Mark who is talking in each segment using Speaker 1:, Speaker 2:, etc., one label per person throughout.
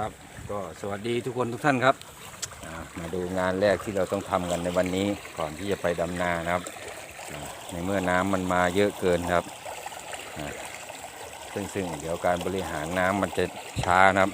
Speaker 1: ครับก็สวัสดีทุกคนทุกท่านครับ มาดูงานแรกที่เราต้องทำกันในวันนี้ก่อนที่จะไปดำนานะครับ ในเมื่อน้ำมันมาเยอะเกินครับซึ่งซึ่งเดี๋ยวการบริหารน้ำมันจะช้านะครับ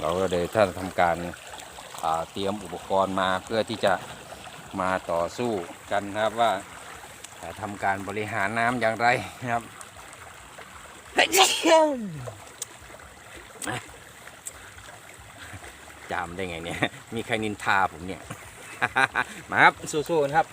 Speaker 1: เราก็เลยถ้าทำการเตรียมอุปกรณ์มาเพื่อที่จะมาต่อสู้กันนะครับว่าจะทำการบริหารน้ำอย่างไรนะครับ จามได้ไงเนี่ย มีใครนินทาผมเนี่ย มาครับสู้ๆกันครับ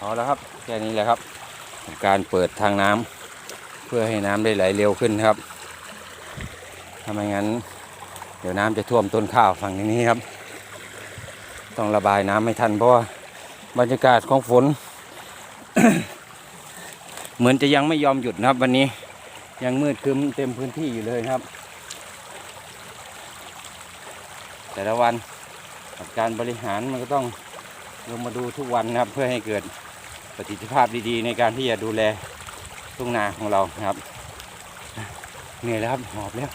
Speaker 1: เอาแล้วครับแค่นี้แหละครับการเปิดทางน้ำเพื่อให้น้ำได้ไหลเร็วขึ้นครับถ้าไม่งั้น เดี๋ยวน้ำจะท่วมต้นข้าวฝั่งนี้ครับ ต้องระบายน้ำไม่ทันเพราะว่าบรรยากาศของฝน เหมือนจะยังไม่ยอมหยุดนะครับ วันนี้ยังมืดครึ้มเต็มพื้นที่อยู่เลยครับ แต่ละวันการบริหารมันก็ต้องลงมาดูทุกวันนะครับ เพื่อให้เกิด ประสิทธิภาพดีๆ ในการที่จะดูแลทุ่งนาของเรานะครับ เหนื่อยแล้วครับหอบแล้ว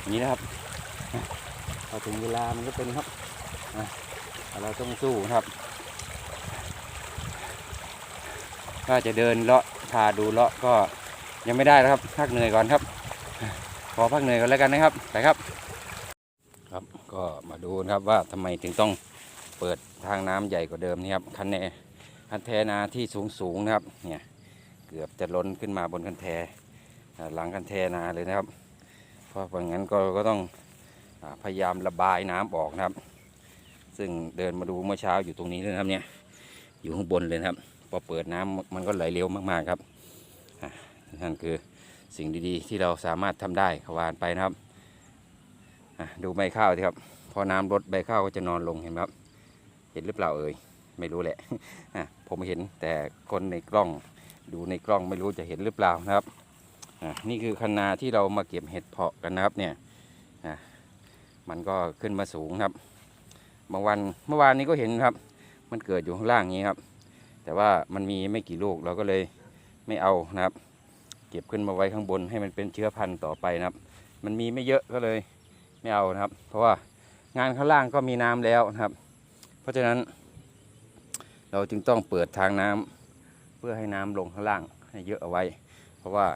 Speaker 1: อย่างนี้นะครับพอถึงเวลามันก็เป็นครับอ่เราต้องสู้ครับถ้าจะเดินเลาะพาดูเลาะก็ยังไม่ได้นะครับพักเหนื่อยก่อนครับ ขอพักเหนื่อยก่อนแล้วกันนะครับไปครับ ครับก็มาดูนะครับว่าทำไมถึงต้อง เปิดทางน้ำใหญ่กว่าเดิมนี่ครับคันแนคันแทนาที่สูงสูงนะครับเนี่ยเกือบจะล้นขึ้นมาบนคันแทหลังคันแทนาเลยนะครับ เพราะอย่างนั้นก็ก็ต้องพยายามระบายน้ำออกนะครับ ซึ่งเดินมาดูเมื่อเช้าอยู่ตรงนี้เลยนะครับเนี่ยอยู่ข้างบนเลยครับ พอเปิดน้ำมันก็ไหลเร็วมากๆครับนั่นคือสิ่งดีๆ ที่เราสามารถทำได้ขวานไปนะครับดูใบข้าวสิครับ พอน้ำลดใบข้าวก็จะนอนลงเห็นไหมครับ เห็นหรือเปล่าเอ่ยไม่รู้แหละผมเห็นแต่คนในกล้องดูในกล้องไม่รู้จะเห็นหรือเปล่านะครับนี่คือคะนาที่เรามาเก็บเห็ดเพาะกันนะครับเนี่ยมันก็ขึ้นมาสูงครับบางวันเมื่อวานนี้ก็เห็นครับ มันเกิดอยู่ข้างล่างนี้ครับ แต่ว่ามันมีไม่กี่ลูกเราก็เลยไม่เอานะครับ เก็บขึ้นมาไว้ข้างบนให้มันเป็นเชื้อพันธุ์ต่อไปนะครับ มันมีไม่เยอะก็เลยไม่เอานะครับ เพราะว่างานข้างล่างก็มีน้ำแล้วนะครับ เพราะฉะนั้น เราจึงต้องเปิดทางน้ำเพื่อให้น้ำลงข้างล่างให้เยอะเอาไว้ เพราะว่า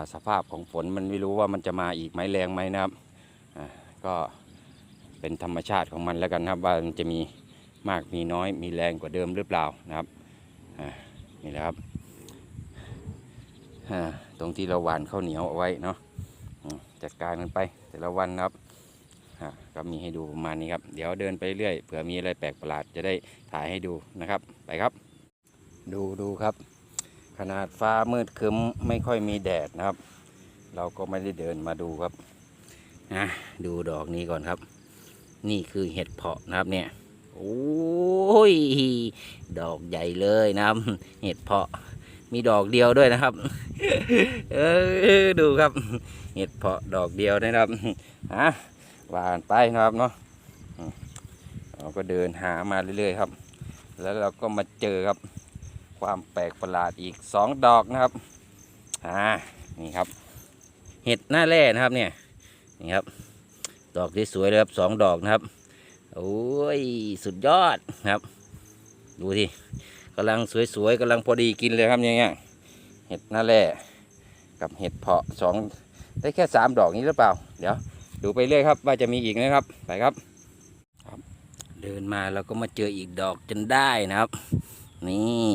Speaker 1: าสภาพของฝนมันไม่รู้ว่ามันจะมาอีกไหมแรงไหมนะครับก็เป็นธรรมชาติของมันแล้วกันครับ ว่ามันจะมีมากมีน้อยมีแรงกว่าเดิมหรือเปล่านะครับนี่แหละครับตรงที่เราหว่านข้าวเหนียวเอาไว้เนาะจัดการกันไปแต่ละวันนะครับ ก็มีให้ดูประมาณนี้ครับ เดี๋ยวเดินไปเรื่อยเผื่อมีอะไรแปลกประหลาดจะได้ถ่ายให้ดูนะครับ ไปครับ ดูดูครับ ขนาดฟ้ามืดครึ้มไม่ค่อยมีแดดนะครับ เราก็ไม่ได้เดินมาดูครับนะดูดอกนี้ก่อนครับ นี่คือเห็ดเพาะนะครับเนี่ยโอ้ยดอกใหญ่เลยนะครับ เห็ดเพาะมีดอกเดียวด้วยนะครับ เออดูครับ เห็ดเพาะดอกเดียวนะครับฮะ วานไปนะครับเนาะเราก็เดินหามาเรื่อยๆครับ แล้วเราก็มาเจอครับ ความแปลกประหลาดอีกสองดอกนะครับอ่านี่ครับ เห็ดหน้าแร่นะครับเนี่ยนี่ครับ ดอกที่สวยเลยครับสองดอกนะครับโอ้ยสุดยอดครับ ดูสิกำลังสวยๆกำลังพอดีกินเลยครับเนี่ยเนี่ยเห็ดหน้าแร่กับเห็ดเพาะสองได้แค่สามดอกนี้หรือเปล่า เดี๋ยว ดูไปเรื่อยครับ ว่าจะมีอีกนะครับไปครับครับ เดินมาเราก็มาเจออีกดอกจนได้นะครับ นี่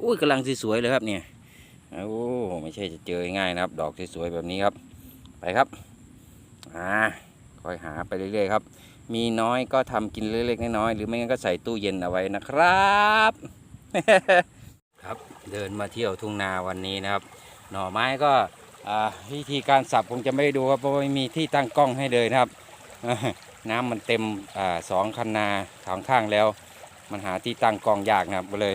Speaker 1: อุ้ยกำลังสวยๆเลยครับเนี่ยโอ้ไม่ใช่จะเจอง่ายนะครับ ดอกสวยๆแบบนี้ครับ ไปครับอ่าคอยหาไปเรื่อยๆครับ มีน้อยก็ทำกินเล็กๆน้อยๆหรือไม่งั้นก็ใส่ตู้เย็นเอาไว้นะครับครับเดินมาเที่ยวทุ่งนาวันนี้นะครับ หน่อไม้ก็ วิธีการสับคงจะไม่ได้ดูครับเพราะไม่มีที่ตั้งกล้องให้เลยนะครับ น้ำมันเต็มอสองคันนาสองข้างแล้ว มันหาที่ตั้งกล้องยากนะครับก็เลย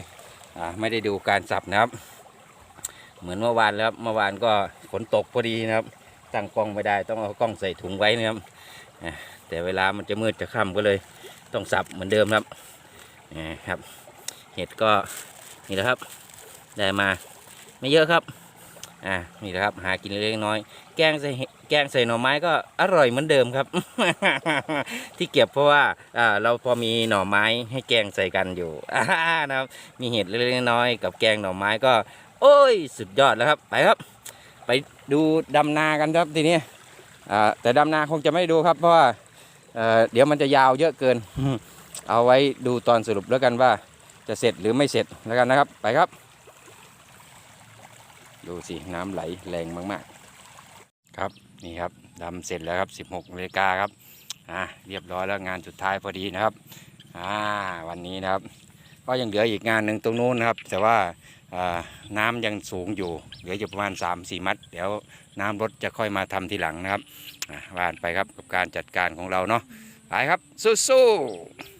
Speaker 1: ไม่ได้ดูการสับนะครับ เหมือนเมื่อวานแล้วเมื่อวานก็ฝนตกพอดีนะครับ ตั้งกล้องไม่ได้ต้องเอากล้องใส่ถุงไว้นะครับแต่เวลามันจะมืดจะค่ำก็เลยต้องสับเหมือนเดิมครับอ่ครับ เห็ดก็นี่แหละครับ ได้มาไม่เยอะครับ อ่านี่แหละครับ หากินเล็กน้อย แกงใส่แกงใส่หน่อไม้ก็อร่อยเหมือนเดิมครับ ที่เก็บเพราะว่าอ่าเราพอมีหน่อไม้ให้แกงใส่กันอยู่อ่านะครับ มีเห็ดเล็กน้อยกับแกงหน่อไม้ก็ โอ้ย สุดยอดแล้วครับ ไปครับ ไปดูดำนากันครับทีนี้อ่าแต่ดำนาคงจะไม่ดูครับ เพราะว่าเอ่อเดี๋ยวมันจะยาวเยอะเกิน เอาไว้ดูตอนสรุปแล้วกันว่าจะเสร็จหรือไม่เสร็จแล้วกันนะครับ ไปครับ ดูสิน้ำไหลแรงมากๆ ครับนี่ครับดำเสร็จแล้วครับ 16นาฬิกาครับอ่าเรียบร้อยแล้วงานสุดท้ายพอดีนะครับอ่าวันนี้นะครับ ก็ยังเหลืออีกงานหนึ่งตรงนู้นนะครับ แต่ว่าน้ำยังสูงอยู่ เหลืออยู่ประมาณ 3-4 มัด เดี๋ยวน้ำลดจะค่อยมาทำทีหลังนะครับอ่าว่านไปครับกับการจัดการของเราเนาะไปครับสู้ๆ